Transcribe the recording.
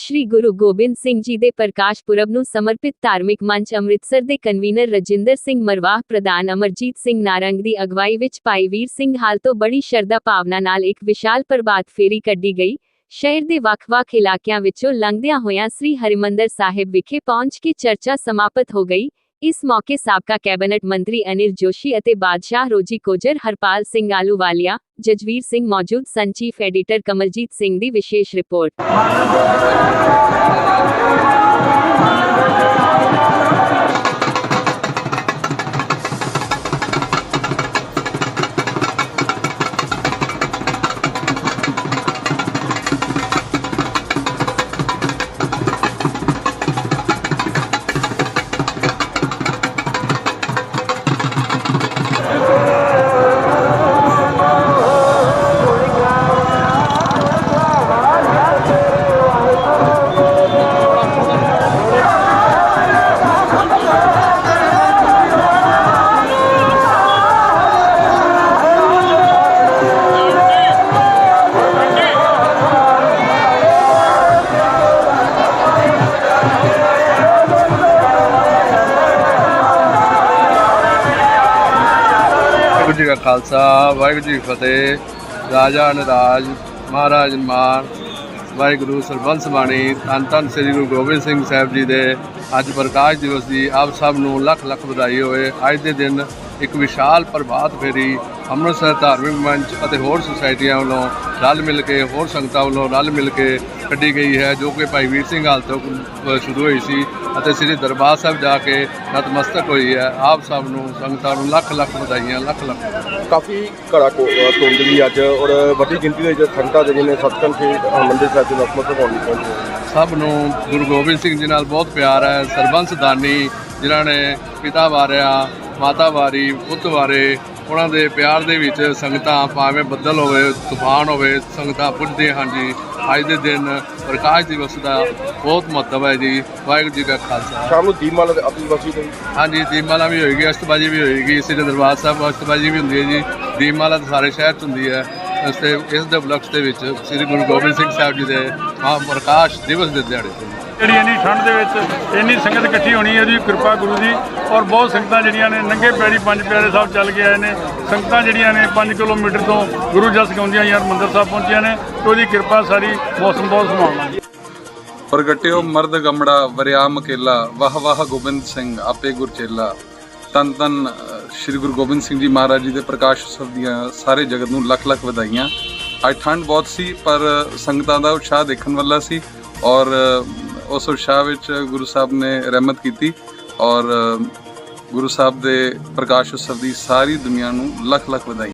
ਸ੍ਰੀ ਗੁਰੂ ਗੋਬਿੰਦ ਸਿੰਘ ਜੀ ਦੇ ਪ੍ਰਕਾਸ਼ ਪੁਰਬ ਨੂੰ ਸਮਰਪਿਤ ਧਾਰਮਿਕ ਮੰਚ ਅੰਮ੍ਰਿਤਸਰ ਦੇ ਕਨਵੀਨਰ ਰਜਿੰਦਰ ਸਿੰਘ ਮਰਵਾਹ, ਪ੍ਰਧਾਨ ਅਮਰਜੀਤ ਸਿੰਘ ਨਾਰੰਗ ਦੀ ਅਗਵਾਈ ਵਿੱਚ ਭਾਈ ਵੀਰ ਸਿੰਘ ਹਾਲ ਤੋਂ ਬੜੀ ਸ਼ਰਧਾ ਭਾਵਨਾ ਨਾਲ ਇੱਕ ਵਿਸ਼ਾਲ ਪ੍ਰਭਾਤ ਫੇਰੀ ਕੱਢੀ ਗਈ। ਸ਼ਹਿਰ ਦੇ ਵੱਖ-ਵੱਖ ਇਲਾਕਿਆਂ ਵਿੱਚੋਂ ਲੰਘਦਿਆਂ ਹੋਇਆਂ ਸ੍ਰੀ ਹਰਿਮੰਦਰ ਸਾਹਿਬ ਵਿਖੇ ਪਹੁੰਚ ਕੇ ਚਰਚਾ ਸਮਾਪਤ ਹੋ ਗਈ। ਇਸ ਮੌਕੇ ਸਾਬਕਾ ਕੈਬਨਿਟ ਮੰਤਰੀ ਅਨਿਲ ਜੋਸ਼ੀ ਅਤੇ ਬਾਦਸ਼ਾਹ ਰੋਜੀ ਕੋਜਰ ਹਰਪਾਲ ਸਿੰਘ ਆਲੂਵਾਲੀਆ ਜਜਵੀਰ ਸਿੰਘ ਮੌਜੂਦ ਸਨ। ਚੀਫ ਐਡੀਟਰ ਕਮਲਜੀਤ ਸਿੰਘ ਦੀ ਵਿਸ਼ੇਸ਼ ਰਿਪੋਰਟ। ਵਾਹਿਗੁਰੂ ਜੀ ਕਾ ਖਾਲਸਾ, ਵਾਹਿਗੁਰੂ ਜੀ ਕੀ ਫਤਿਹ। ਰਾਜਾ ਨਰਾਜ ਮਹਾਰਾਜ ਮਾਨ, ਵਾਹਿਗੁਰੂ ਸਰਬੰਸ ਬਾਣੀ, ਧੰਨ ਧੰਨ ਸ੍ਰੀ ਗੁਰੂ ਗੋਬਿੰਦ ਸਿੰਘ ਸਾਹਿਬ ਜੀ ਦੇ ਅੱਜ ਪ੍ਰਕਾਸ਼ ਦਿਵਸ ਦੀ ਆਪ ਸਭ ਨੂੰ ਲੱਖ ਲੱਖ ਵਧਾਈ ਹੋਵੇ। ਅੱਜ ਦੇ ਦਿਨ ਇੱਕ ਵਿਸ਼ਾਲ ਪ੍ਰਭਾਤ ਫੇਰੀ ਅੰਮ੍ਰਿਤਸਰ ਧਾਰਮਿਕ ਮੰਚ ਅਤੇ ਹੋਰ ਸੁਸਾਇਟੀਆਂ ਵੱਲੋਂ ਰਲ ਮਿਲ ਕੇ, ਹੋਰ ਸੰਗਤਾਂ ਵੱਲੋਂ ਰਲ ਮਿਲ ਕੇ ਕੱਢੀ ਗਈ ਹੈ ਜੋ ਕਿ ਭਾਈ ਵੀਰ ਸਿੰਘ ਹਾਲ ਤੋਂ ਸ਼ੁਰੂ ਹੋਈ ਸੀ ਅਤੇ ਸ੍ਰੀ ਦਰਬਾਰ ਸਾਹਿਬ ਜਾ ਕੇ ਨਤਮਸਤਕ ਹੋਈ ਹੈ। ਆਪ ਸਭ ਨੂੰ ਸੰਗਤਾਂ ਨੂੰ ਲੱਖ ਲੱਖ ਵਧਾਈਆਂ ਲੱਖ ਲੱਖ ਕਾਫੀ ਘੜਾ ਕੋ- ਧੁੰਦ ਵੀ ਅੱਜ ਔਰ ਵੱਡੀ ਗਿਣਤੀ ਦੇ ਵਿੱਚ ਸੰਗਤਾਂ ਜਿਹੜੀਆਂ ਨੇ ਸਤਕੰਠ ਤੇ ਹਰਿਮੰਦਰ ਸਾਹਿਬ ਦੇ ਨਤਮਸਤਕ ਹੋਣ ਲਈ ਪਹੁੰਚੇ ਸਭ ਨੂੰ ਗੁਰੂ ਗੋਬਿੰਦ ਸਿੰਘ ਜੀ ਨਾਲ ਬਹੁਤ ਪਿਆਰ ਹੈ। ਸਰਬੰਸ ਦਾਨੀ ਜਿਨ੍ਹਾਂ ਨੇ ਪਿਤਾ ਵਾਰਿਆ ਮਾਤਾ ਵਾਰੀ ਪੁੱਤ ਵਾਰੇ ਉਹਨਾਂ ਦੇ ਪਿਆਰ ਦੇ ਵਿੱਚ ਸੰਗਤਾਂ ਭਾਵੇਂ ਬੱਦਲ ਹੋਵੇ ਤੂਫਾਨ ਹੋਵੇ ਸੰਗਤਾਂ ਪੁੱਜਦੀਆਂ ਹਨ ਜੀ। ਅੱਜ ਦੇ ਦਿਨ ਪ੍ਰਕਾਸ਼ ਦਿਵਸ ਦਾ ਬਹੁਤ ਮਹੱਤਵ ਹੈ ਜੀ। ਵਾਹਿਗੁਰੂ ਜੀ ਕਾ ਖਾਲਸਾ। ਸ਼ਾਮ ਨੂੰ ਦੀਪਮਾਲਾ ਦੇ ਅਤਿਵਾਸੀ ਦੇ ਹਾਂਜੀ ਦੀਪਮਾਲਾ ਵੀ ਹੋਏਗੀ ਅਸ਼ਤਬਾਜੀ ਵੀ ਹੋਏਗੀ। ਸ੍ਰੀ ਦਰਬਾਰ ਸਾਹਿਬ ਅਸ਼ਤਬਾਜੀ ਵੀ ਹੁੰਦੀ ਹੈ ਜੀ। ਦੀਪਮਾਲਾ ਤਾਂ ਸਾਰੇ ਸ਼ਹਿਰ 'ਚ ਹੁੰਦੀ ਹੈ। ਇਸ ਤੇ ਇਸ ਦੇ ਉਪਲਕਸ਼ ਦੇ ਵਿੱਚ ਸ੍ਰੀ ਗੁਰੂ ਗੋਬਿੰਦ ਸਿੰਘ ਸਾਹਿਬ ਜੀ ਦੇ ਪ੍ਰਕਾਸ਼ ਦਿਵਸ ਦੇ ਦਿਹਾੜੇ ਤੇ। ਜਿਹੜੀ ਇੰਨੀ ਠੰਡ ਦੇ ਵਿੱਚ ਇੰਨੀ ਸੰਗਤ ਇਕੱਠੀ ਹੋਣੀ ਹੈ ਜੀ, ਕਿਰਪਾ ਗੁਰੂ ਦੀ। ਔਰ ਬਹੁਤ ਸੰਗਤਾਂ ਜਿਹੜੀਆਂ ਨੇ, ਨੰਗੇ ਪੈਰੀ ਪੰਜ ਪਿਆਰੇ ਸਾਹਿਬ ਚੱਲ ਕੇ ਆਏ ਨੇ। ਸੰਗਤਾਂ ਜਿਹੜੀਆਂ ਨੇ 5 ਕਿਲੋਮੀਟਰ ਤੋਂ ਗੁਰੂ ਜਸ ਗਾਉਂਦੀਆਂ ਯਾਰ ਮੰਦਰ ਸਾਹਿਬ ਪਹੁੰਚੀਆਂ ਨੇ। ਤੇ ਉਹਦੀ ਕਿਰਪਾ ਸਾਰੀ ਮੌਸਮ ਬਹੁਤ ਸੁਹਾਵਣਾ ਪ੍ਰਗਟਿਓ ਮਰਦ ਗਮੜਾ ਵਰਿਆ ਮਕੇਲਾ ਵਾਹ ਵਾਹ ਗੋਬਿੰਦ ਸਿੰਘ, ਆਪੇ ਗੁਰਚੇਲਾ ਤਨ ਤਨ ਸ੍ਰੀ ਗੁਰੂ ਗੋਬਿੰਦ ਸਿੰਘ ਜੀ ਮਹਾਰਾਜ ਜੀ ਦੇ ਪ੍ਰਕਾਸ਼ ਉਤਸਵ ਦੀਆਂ ਸਾਰੇ ਜਗਤ ਨੂੰ ਲੱਖ ਲੱਖ ਵਧਾਈਆਂ। ਅੱਜ ਠੰਡ ਬਹੁਤ ਸੀ, ਪਰ ਸੰਗਤਾਂ ਦਾ ਉਤਸ਼ਾਹ ਦੇਖਣ ਵਾਲਾ ਸੀ। ਔਰ ਉਸ ਉਤਸ਼ਾਹ ਵਿੱਚ ਗੁਰੂ ਸਾਹਿਬ ਨੇ ਰਹਿਮਤ ਕੀਤੀ ਔਰ ਗੁਰੂ ਸਾਹਿਬ ਦੇ ਪ੍ਰਕਾਸ਼ ਉਤਸਵ ਦੀ ਸਾਰੀ ਦੁਨੀਆ ਨੂੰ ਲੱਖ ਲੱਖ ਵਧਾਈ।